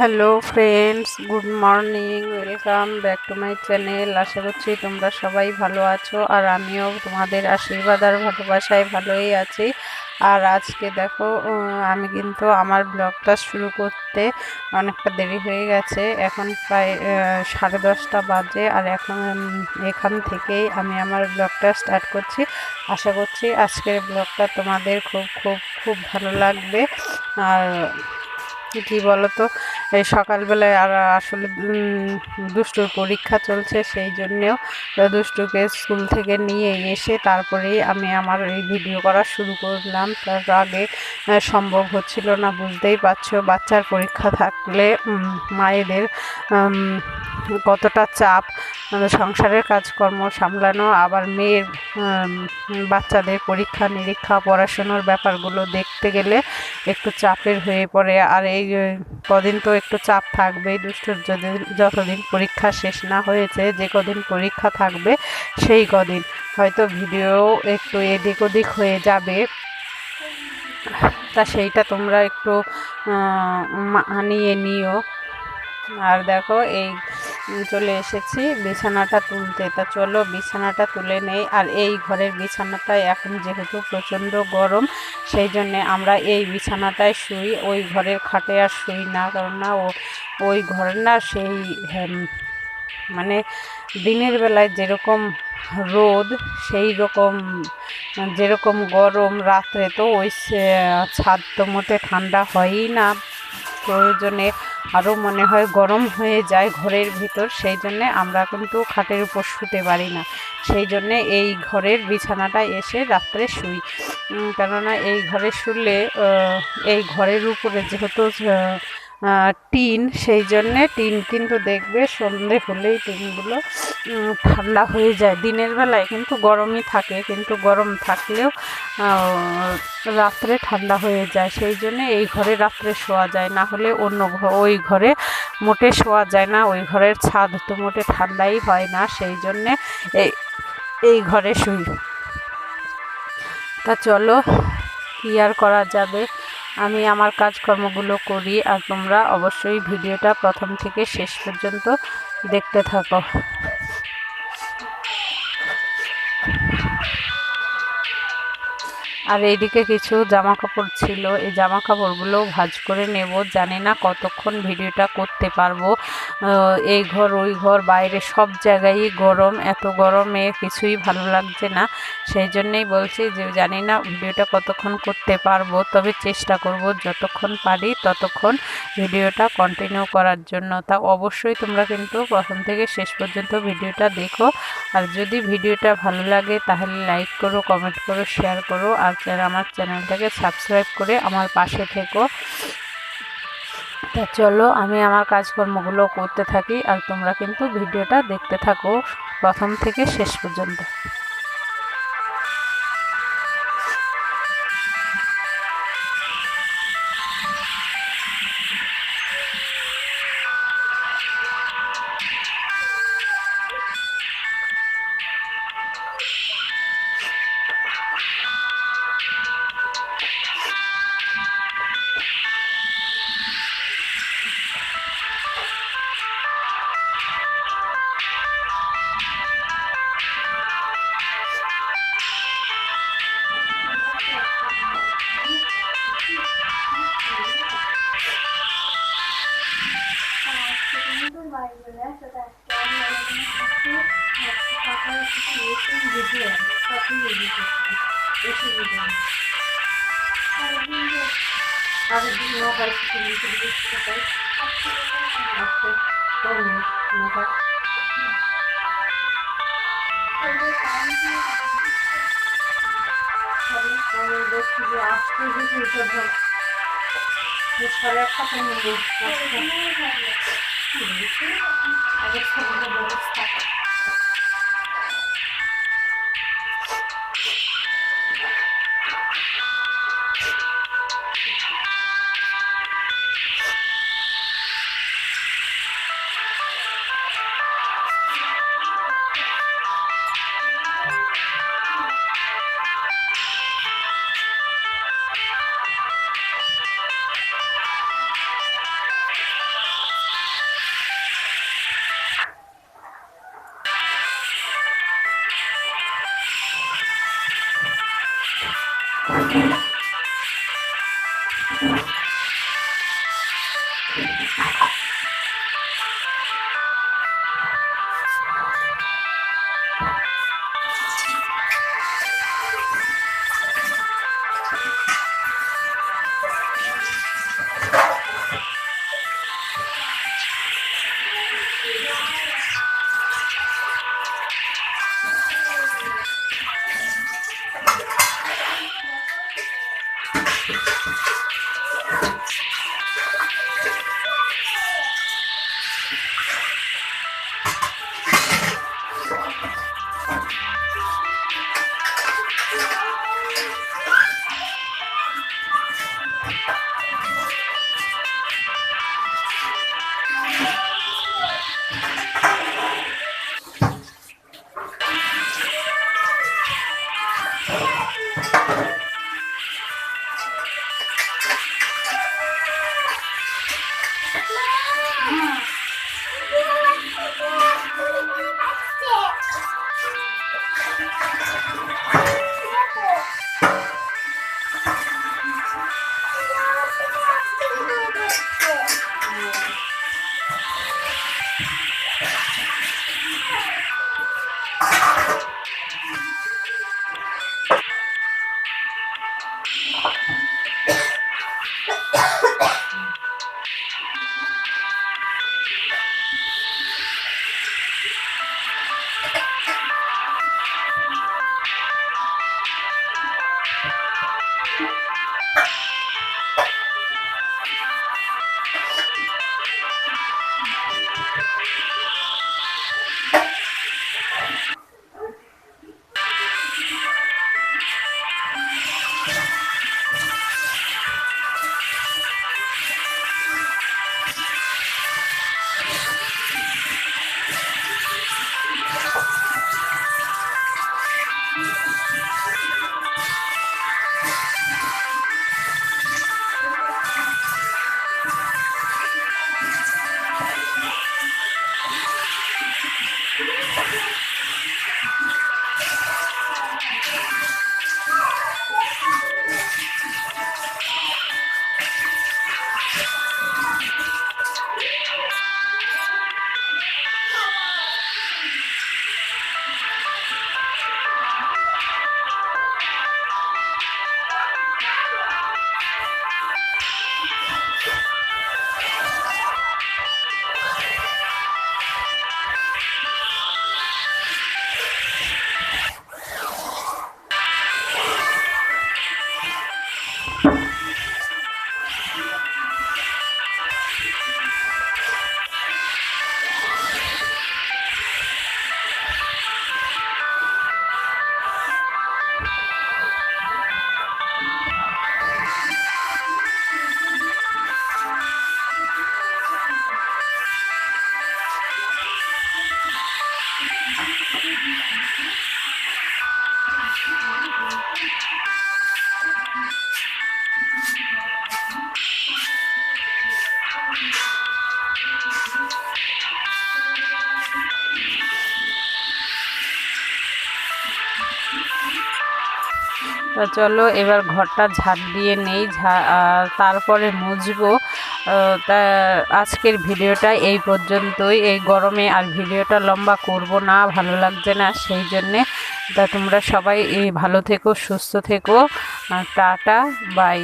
Hello friends good morning welcome back to my channel আশা করছি তোমরা সবাই ভালো আছো আর আমিও তোমাদের আশীর্বাদ আর ভালোবাসায় ভালোই আছি। আর আজকে দেখো আমি কিন্তু আমার ব্লগটা শুরু করতে অনেকটা দেরি হয়ে গেছে। এখন প্রায় সাড়ে দশটা বাজে আর এখন এখান থেকেই আমি আমার ব্লগটা স্টার্ট করছি। আশা করছি আজকের ব্লগটা তোমাদের খুব খুব খুব ভালো লাগবে। আর কি বলতো এই সকালবেলায় আর আসলে দুষ্টুর পরীক্ষা চলছে, সেই জন্যেও দুষ্টুকে স্কুল থেকে নিয়ে এসে তারপরেই আমি আমার এই ভিডিও করা শুরু করলাম। তার আগে সম্ভব হচ্ছিল না, বুঝতেই পারছ, বাচ্চার পরীক্ষা থাকলে মায়েদের কতটা চাপ সংসারের কাজকর্ম সামলানো, আবার মেয়ের বাচ্চাদের পরীক্ষা, নিরীক্ষা, পড়াশুনোর ব্যাপারগুলো দেখতে গেলে একটু চাপের হয়ে পড়ে। আর এই কদিন তো একটু চাপ থাকবেই, দুষ্টুর যদি, যতদিন পরীক্ষা শেষ না হয়েছে, যে কদিন পরীক্ষা থাকবে সেই কদিন। হয়তো ভিডিও একটু এদিক ওদিক হয়ে যাবে। তা সেইটা তোমরা একটু মানিয়ে নিও। আর দেখো এই চলে এসেছি। বিছানাটা তুলতে। তা চলো বিছানাটা তুলে নেই। আর এই ঘরের বিছানাটায় এখন যেহেতু প্রচণ্ড গরম, সেই জন্যে আমরা এই বিছানাটায় শুই। ওই ঘরের খাটে আর শুই না। কারণ না ও, ওই ঘরের না সেই মানে দিনের বেলায় যেরকম রোদ, সেই রকম, যেরকম গরম রাত্রে তো ওই ছাদ তো মোটে ঠান্ডা হয়ই না। প্রয়োজনে আরও মনে হয় গরম হয়ে যায় ঘরের ভিতর, সেই জন্যে আমরা কিন্তু খাটের উপর শুতে পারি না। সেই জন্যে এই ঘরের বিছানাটা এসে রাত্রে শুই। কেননা এই ঘরে শুলে এই ঘরের উপরে যেহেতু টিন, সেই জন্যে টিন কিন্তু দেখবে সন্ধে হলেই টিনগুলো ঠান্ডা হয়ে যায়। দিনের বেলায় কিন্তু গরমই থাকে, কিন্তু গরম থাকলেও রাত্রে ঠান্ডা হয়ে যায়। সেই জন্যে এই ঘরে রাত্রে শোয়া যায়, না হলে অন্য ওই ঘরে মোটে শোয়া যায় না, ওই ঘরের ছাদ তো মোটে ঠান্ডাই হয় না, সেই জন্যে এই এই ঘরে শুই। তা চলো, কী আর করা যাবে? আমি আমার কাজকর্মগুলো করি আর তোমরা অবশ্যই ভিডিওটা প্রথম থেকে শেষ পর্যন্ত দেখতে থাকো। আর এইদিকে কিছু জামা কাপড় ছিল, এই জামা কাপড়গুলো ভাজ করে নেব। জানি না কতক্ষণ ভিডিওটা করতে পারব। এই ঘর, ওই ঘর, বাইরে সব জায়গায় গরম, এত গরমে কিছুই ভালো লাগছে না। সেই জন্যেই বলছি যে, জানি না ভিডিওটা কতক্ষণ করতে পারব, তবে চেষ্টা করব যতক্ষণ পারি ততক্ষণ ভিডিওটা কন্টিনিউ করার জন্য। তা অবশ্যই তোমরা কিন্তু প্রথম থেকে শেষ পর্যন্ত ভিডিওটা দেখো। আর যদি ভিডিওটা ভালো লাগে তাহলে লাইক করো কমেন্ট করো শেয়ার করো, আর আমার চ্যানেলটাকে সাবস্ক্রাইব করে আমার পাশে থেকো। তা চলো আমি আমার কাজকর্মগুলো করতে থাকি আর তোমরা কিন্তু ভিডিওটা দেখতে থাকো প্রথম থেকে শেষ পর্যন্ত। malzemeler arkadaşlar. Kapatması için gidiyor. Kapıyı gidiyor. Eşi gidiyor. Abi bir mobile çıkıyor. Bir de bir mobile. Aktif. Olmuyor. Mobile. Thank you. А я с что это кстати. তা চলো, এবার ঘরটা ঝাঁট দিয়ে নেই তারপরে মুছবো। তা আজকের ভিডিওটা এই পর্যন্তই। এই গরমে আর ভিডিওটা লম্বা করব না, ভালো লাগছে না, সেই জন্যে। তা তোমরা সবাই ভালো থেকো, সুস্থ থেকো। Tata, bye.